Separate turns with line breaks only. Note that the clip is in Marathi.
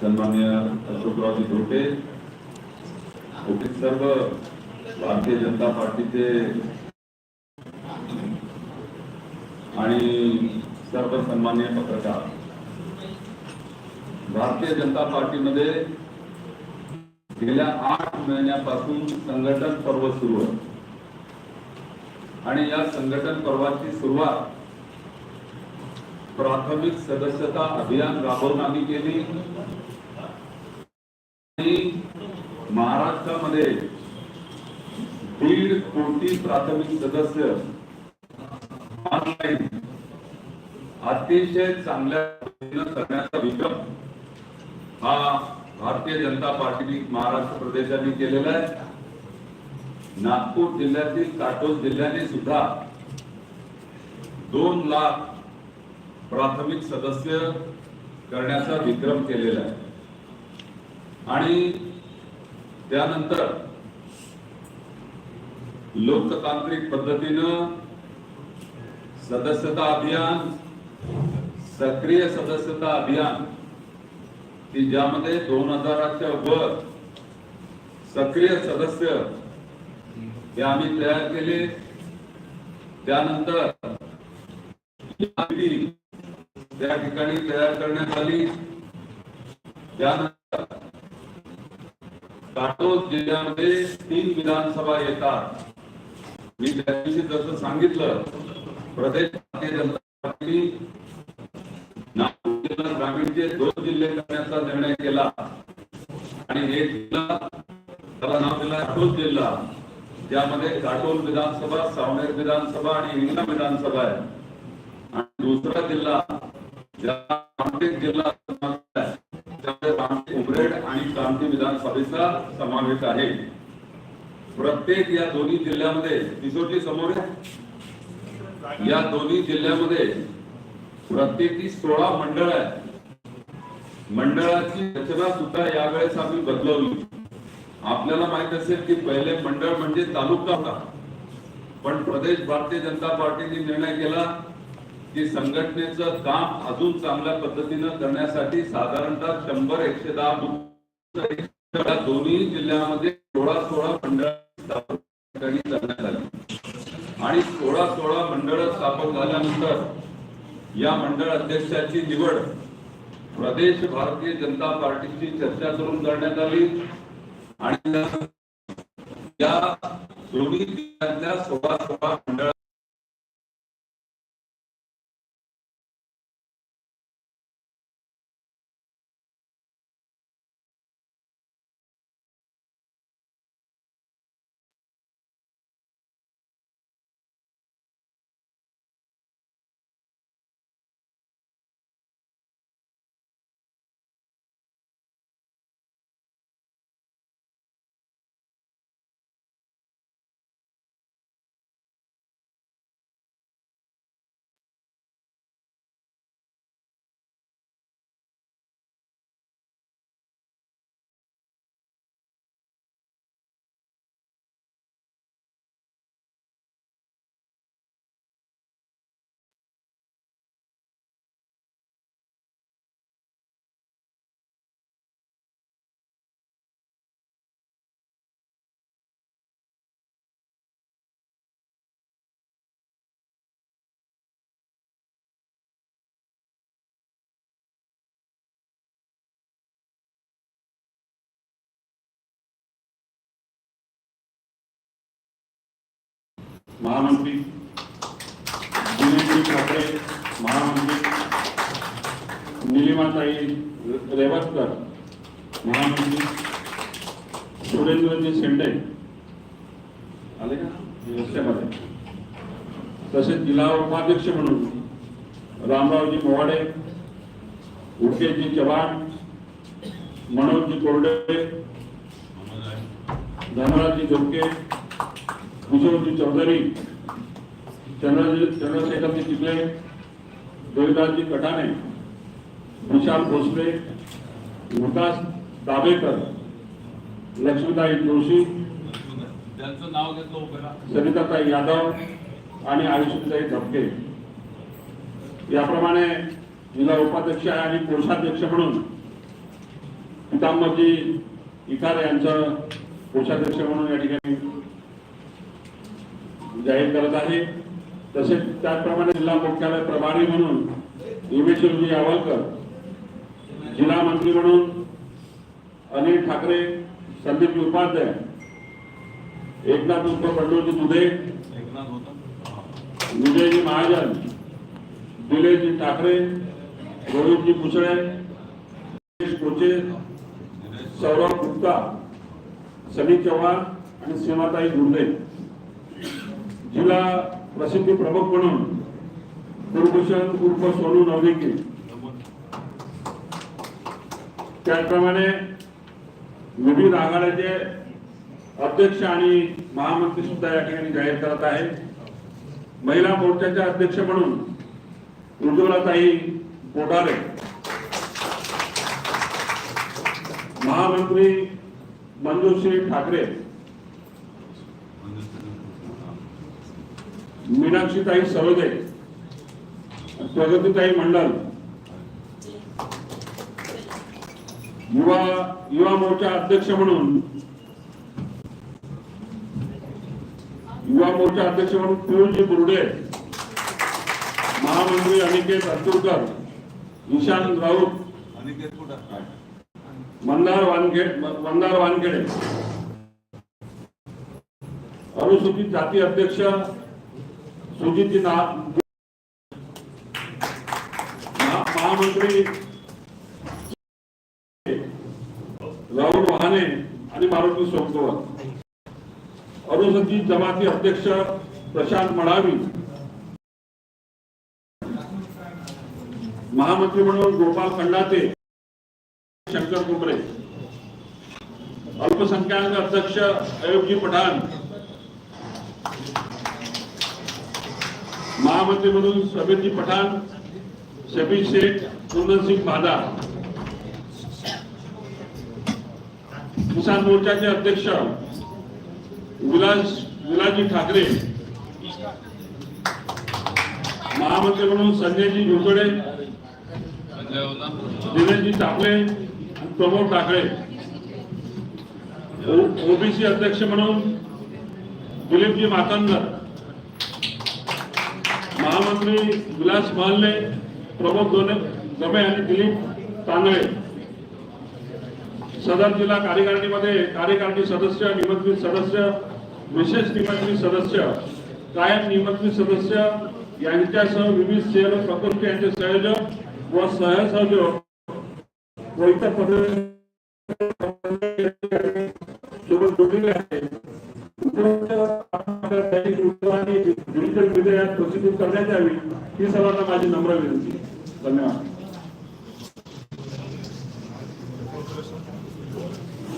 सन्मान्य अशोकरावजी धोटे सर्व भारतीय जनता पार्टीचे आणि सर्व सन्मान्य पत्रकार भारतीय जनता पार्टीमध्ये गेल्या आठ महिन्यापासून संघटन पर्व सुरू आहे आणि या संघटन पर्वाची सुरुवात प्राथमिक सदस्यता अभियान राबवून आम्ही केली महाराष्ट्रामध्ये दीड कोटी प्राथमिक सदस्य ऑनलाईन अतिशय चांगल्या पद्धतीनं करण्याचा विक्रम हा भारतीय जनता पार्टीने महाराष्ट्र प्रदेशाने केलेला आहे. नागपूर जिल्ह्यातील काटोल जिल्ह्याने सुद्धा दोन लाख प्राथमिक सदस्य करण्याचा विक्रम केलेला आहे. आणि त्यानंतर लोकतांत्रिक पद्धतीनं सदस्यता अभियान सक्रिय सदस्यता अभियान की ज्यामध्ये दोन हजाराच्या वर सक्रिय सदस्य हे आम्ही तयार केले. त्यानंतर त्या ठिकाणी तयार करण्यात आली. त्यानंतर काटोल जिल्ह्यामध्ये तीन विधानसभा येतात. मी त्या दिवशी जसं सांगितलं प्रदेश भारतीय जनता पार्टी नागपूर ग्रामीणचे दोन जिल्हे करण्याचा निर्णय केला. आणि एक जिल्हा त्याला नाव दिला काटोल जिल्हा. ज्यामध्ये काटोल विधानसभा सावनेर विधानसभा आणि हिंगणा विधानसभा आहे. आणि दुसरा जिल्हा ज्याला जिल्हा सभेचा समावेश आहे. प्रत्येक या दोन्ही जिल्ह्यामध्ये किशोरजी समोर या दोन्ही जिल्ह्यामध्ये प्रत्येकी सोळा मंडळ आहे मंडळाची रचना सुद्धा यावेळेस आम्ही बदलवली. आपल्याला माहीत असेल की पहिले मंडळ म्हणजे तालुका होता. पण प्रदेश भारतीय जनता पार्टीने निर्णय केला की संघटनेचं काम अजून चांगल्या पद्धतीनं करण्यासाठी साधारणतः शंभर एकशे दहा दोन्ही जिल्ह्यामध्ये सोळा सोळा मंडळ स्थापन करण्यात आली. आणि सोळा सोळा मंडळ स्थापन झाल्यानंतर या मंडळ अध्यक्षाची निवड प्रदेश भारतीय जनता पार्टीची चर्चा करून करण्यात आली. आणि या दोन्ही जिल्ह्यातल्या सोळा सोळा मंडळ
महामंत्री दिनेशजी ठाकरे महामंत्री निलिमाताई रेवतकर महामंत्री सुरेंद्रजी शेंडे आले का? रस्त्यामध्ये. तसेच जिल्हा उपाध्यक्ष म्हणून रामरावजी मोवाडे उडकेजी चव्हाण मनोजी कोरडे धनराजी जोके किशोरजी चौधरी चंद्रजी चंद्रशेखरजी चिखले देवदासजी कटाणे विशाल भोसले विकास दाभेकर लक्ष्मीताई जोशी
त्यांचं नाव घेतलं.
सरिताताई यादव आणि आयुष्यताई झपके याप्रमाणे जिल्हा उपाध्यक्ष आणि कोषाध्यक्ष म्हणून पितांबरजी इकार यांचं कोषाध्यक्ष म्हणून या ठिकाणी जाहीर करत आहे. तसेच त्याचप्रमाणे जिल्हा मुख्यालय प्रभारी म्हणून योगेश्वरजी यावलकर जिल्हा मंत्री म्हणून अनिल ठाकरे संदीप उपाध्याय एकनाथ उर्फ पंडोजी दुधे विजयजी महाजन दिलेशजी ठाकरे रोहितजी कुसळे कोचे सौरभ गुप्ता सनी चव्हाण आणि सीमाताई गुंडे. जिल्हा प्रसिद्धी प्रमुख म्हणून कुलभूषण उर्फ सोनू नवलिकी. त्याचप्रमाणे विविध आघाड्याचे अध्यक्ष आणि महामंत्री सुद्धा या ठिकाणी जाहीर करत आहे. महिला मोर्चाच्या अध्यक्ष म्हणून उज्ज्वलाताई पोटारे महामंत्री मंजुश्री ठाकरे. मीनाक्षीताई सरोदे प्रगतीताई मंडल युवा युवा मोर्चा अध्यक्ष म्हणून युवा मोर्चा अध्यक्ष म्हणून पियुजी बुर्डे महामंत्री अनिकेत अतुरकर ईशान राऊत मंदार वानखेड मंदार वानखेडे. अनुसूचित जाती अध्यक्ष सुजित महामंत्री राहुल वहाने आणि मारुती सोमकोवर अनुसूचित जमाती अध्यक्ष प्रशांत मडावी. महामंत्री म्हणून गोपाल खंडाते. शंकर कुमरे अल्पसंख्याक अध्यक्ष अयोबजी पठाण. महामंत्री म्हणून समीरजी पठाण शबीर शेख कुंदन सिंग भादा किसान मोर्चाचे अध्यक्ष विलास विलाजी ठाकरे महामंत्री म्हणून संजयजी झोकडे दिनेशजी टाकले प्रमोद ठाकरे. ओबीसी अध्यक्ष म्हणून दिलीपजी मातंगर महामंत्री विलास महल्ले प्रमोद दोने दमे आणि दिलीप तांदळे. सदर जिल्हा कार्यकारिणीमध्ये कार्यकारिणी सदस्य निमंत्रित सदस्य विशेष निमंत्रित सदस्य कायम निमंत्रित सदस्य यांच्यासह विविध सेवा प्रकल्प यांचे संयोजक व सहसहयोग. व इतर पद जोडलेले आहे डिजिटल विधेयक प्रसिद्ध करण्यात यावी ही सर्वांना माझी नम्र विनंती. धन्यवाद.